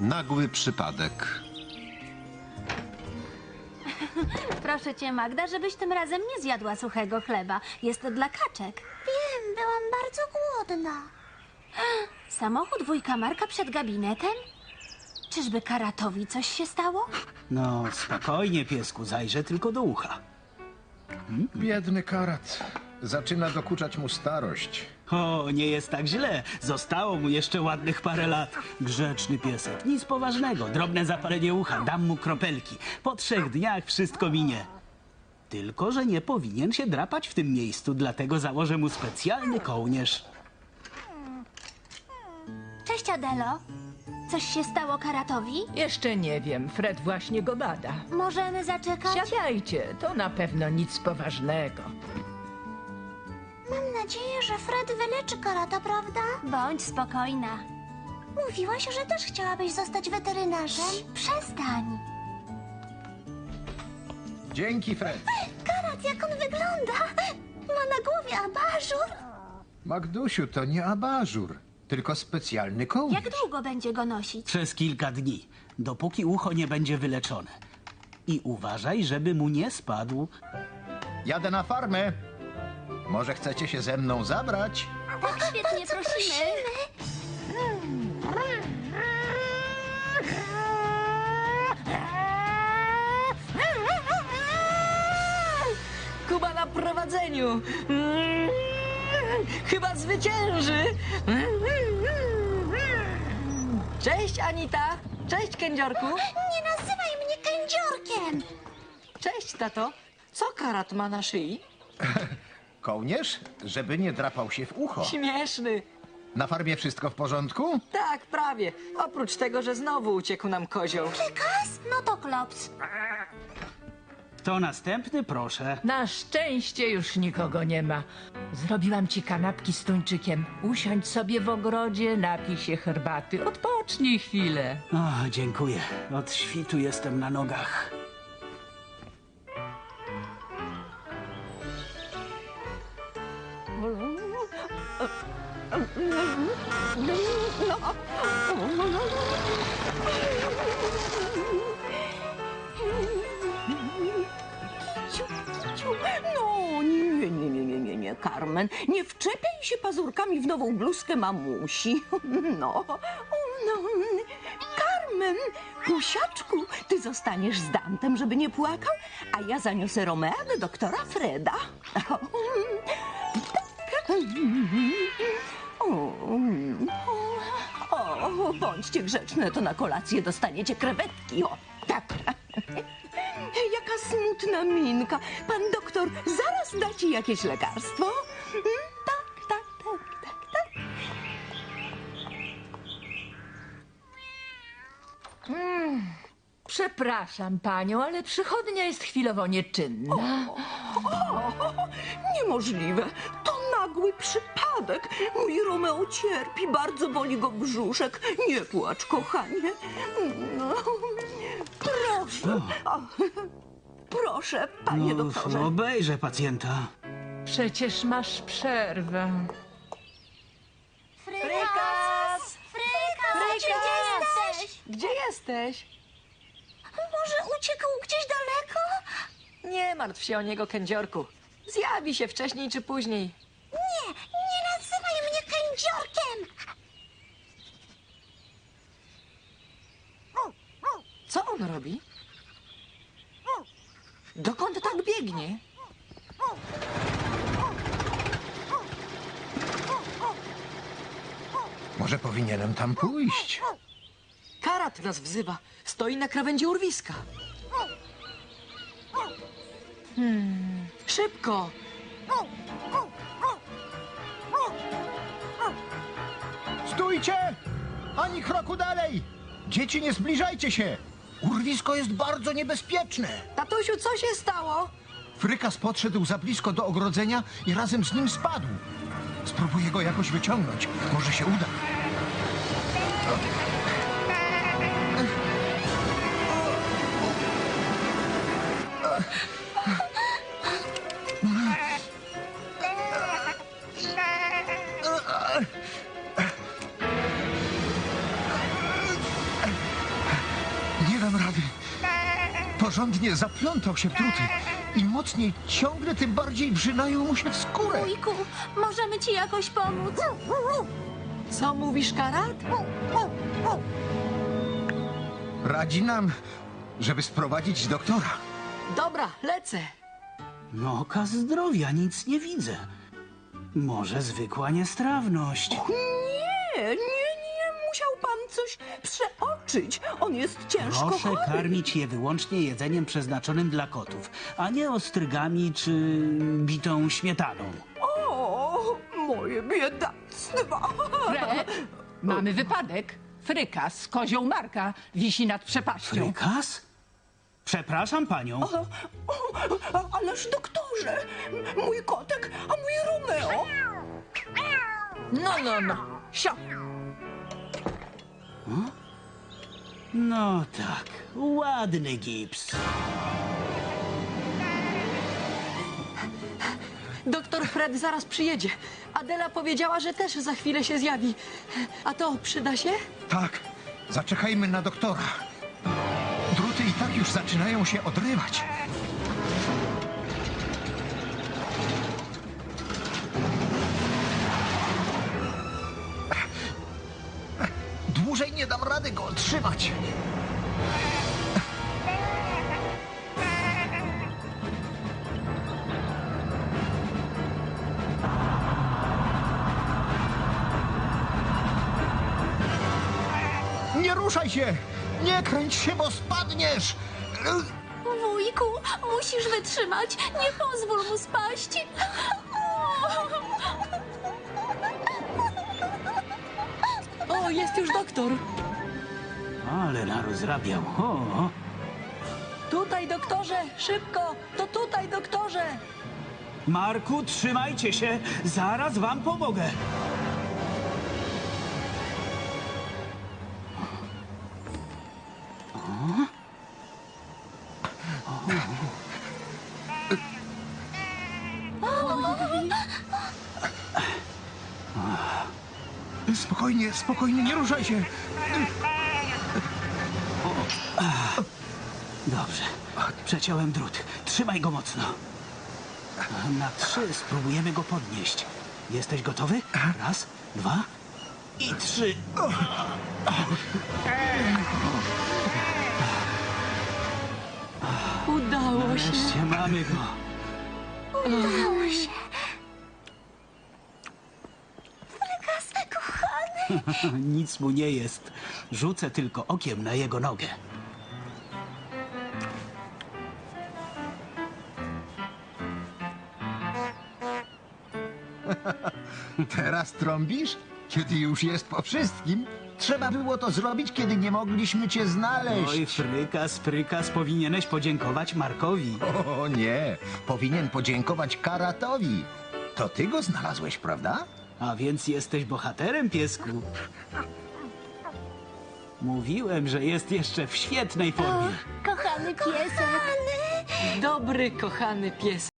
Nagły przypadek. Proszę cię, Magda, żebyś tym razem nie zjadła suchego chleba. Jest dla kaczek. Wiem, byłam bardzo głodna. Samochód wujka Marka przed gabinetem? Czyżby karatowi coś się stało? No, spokojnie, piesku, zajrzę tylko do ucha. Biedny karat. Zaczyna dokuczać mu starość. O, nie jest tak źle. Zostało mu jeszcze ładnych parę lat. Grzeczny piesek, nic poważnego. Drobne zapalenie ucha, dam mu kropelki. Po trzech dniach wszystko minie. Tylko, że nie powinien się drapać w tym miejscu, dlatego założę mu specjalny kołnierz. Cześć, Adelo. Coś się stało karatowi? Jeszcze nie wiem, Fred właśnie go bada. Możemy zaczekać? Siadajcie, to na pewno nic poważnego. Mam nadzieję, że Fred wyleczy karata, prawda? Bądź spokojna. Mówiłaś, że też chciałabyś zostać weterynarzem. Przestań. Dzięki, Fred. Karat, jak on wygląda! Ma na głowie abażur. Magdusiu, to nie abażur, tylko specjalny kołnierz. Jak długo będzie go nosić? Przez kilka dni, dopóki ucho nie będzie wyleczone. I uważaj, żeby mu nie spadł. Jadę na farmę. Może chcecie się ze mną zabrać? Tak świetnie prosimy. Kuba na prowadzeniu. Mm, Chyba zwycięży. Cześć, Anita. Cześć, kędziorku. Nie nazywaj mnie kędziorkiem! Cześć, tato. Co karat ma na szyi? Kołnierz, żeby nie drapał się w ucho. Śmieszny. Na farmie wszystko w porządku? Tak, prawie. Oprócz tego, że znowu uciekł nam kozioł. Kas? No to klops. Kto następny, proszę. Na szczęście już nikogo nie ma. Zrobiłam ci kanapki z tuńczykiem. Usiądź sobie w ogrodzie, napij się herbaty, odpocznij chwilę. O, dziękuję. Od świtu jestem na nogach. No, nie, nie, nie, nie, nie, nie, Carmen. Nie wczepiaj się pazurkami w nową bluzkę mamusi. No, no. Carmen, pusiaczku, ty zostaniesz z Dantem, żeby nie płakał, a ja zaniosę Romea do doktora Freda. bądźcie grzeczne, to na kolację dostaniecie krewetki. O, tak. Jaka smutna minka. Pan doktor zaraz da ci jakieś lekarstwo. Mm, Tak, tak, tak, tak, tak. Przepraszam panią, ale przychodnia jest chwilowo nieczynna. Niemożliwe. To nagły przypadek. Mój Romeo cierpi, bardzo boli go brzuszek. Nie płacz, kochanie. No, proszę. O, proszę, panie No, doktorze. obejrzę pacjenta. Przecież masz przerwę. Frykas! Frykas! Gdzie jesteś? Gdzie jesteś? Może uciekł gdzieś daleko? Nie martw się o niego, kędziorku. Zjawi się wcześniej czy później. Nie, nie nazywaj mnie kędziorkiem! Co on robi? Dokąd tak biegnie? Może powinienem tam pójść? Karat nas wzywa. Stoi na krawędzi urwiska. Hmm. Szybko! Stójcie! Ani kroku dalej! Dzieci, nie zbliżajcie się! Urwisko jest bardzo niebezpieczne. Tatusiu, co się stało? Frykas podszedł za blisko do ogrodzenia i razem z nim spadł. Spróbuję go jakoś wyciągnąć. Może się uda. Porządnie zaplątał się w druty. Im mocniej ciągle, tym bardziej wrzynają mu się w skórę. Wujku, możemy ci jakoś pomóc? Co mówisz, Karat? Radzi nam, żeby sprowadzić doktora. Dobra, lecę. No, oka zdrowia, nic nie widzę. Może zwykła niestrawność. Nie, nie, nie, musiał pan coś przeoczyć. On jest ciężko Proszę chory. karmić je wyłącznie jedzeniem przeznaczonym dla kotów, a nie ostrygami czy bitą śmietaną. O, moje biedactwa. Fred, mamy wypadek. Fryka z kozią Marka wisi nad przepaścią. Frykas? Przepraszam panią. A- Ależ doktorze, mój kotek, a mój Romeo. No, no, no. Sio. No tak, ładny gips. Doktor Fred zaraz przyjedzie. Adela powiedziała, że też za chwilę się zjawi. A to przyda się? Tak, zaczekajmy na doktora. Druty i tak już zaczynają się odrywać. Nie dam rady go trzymać. Nie ruszaj się! Nie kręć się, bo spadniesz! Wujku, musisz wytrzymać. Nie pozwól mu spaść. O, jest już doktor. Ale narozrabiał. O, Tutaj, doktorze, szybko. To tutaj, doktorze. Marku, trzymajcie się, zaraz wam pomogę. Spokojnie, spokojnie, nie ruszaj się! Dobrze, przeciąłem drut. Trzymaj go mocno. Na trzy spróbujemy go podnieść. Jesteś gotowy? Raz, dwa i trzy. Udało się. Wreszcie mamy go. Kas, kochany. Nic mu nie jest. Rzucę tylko okiem na jego nogę. Teraz trąbisz? Kiedy już jest po wszystkim? Trzeba było to zrobić, kiedy nie mogliśmy cię znaleźć. Oj, frykas, frykas, powinieneś podziękować Markowi. O nie, powinien podziękować Karatowi. To ty go znalazłeś, prawda? A więc jesteś bohaterem, piesku. Mówiłem, że jest jeszcze w świetnej formie. Kochany piesek. Dobry, kochany pies.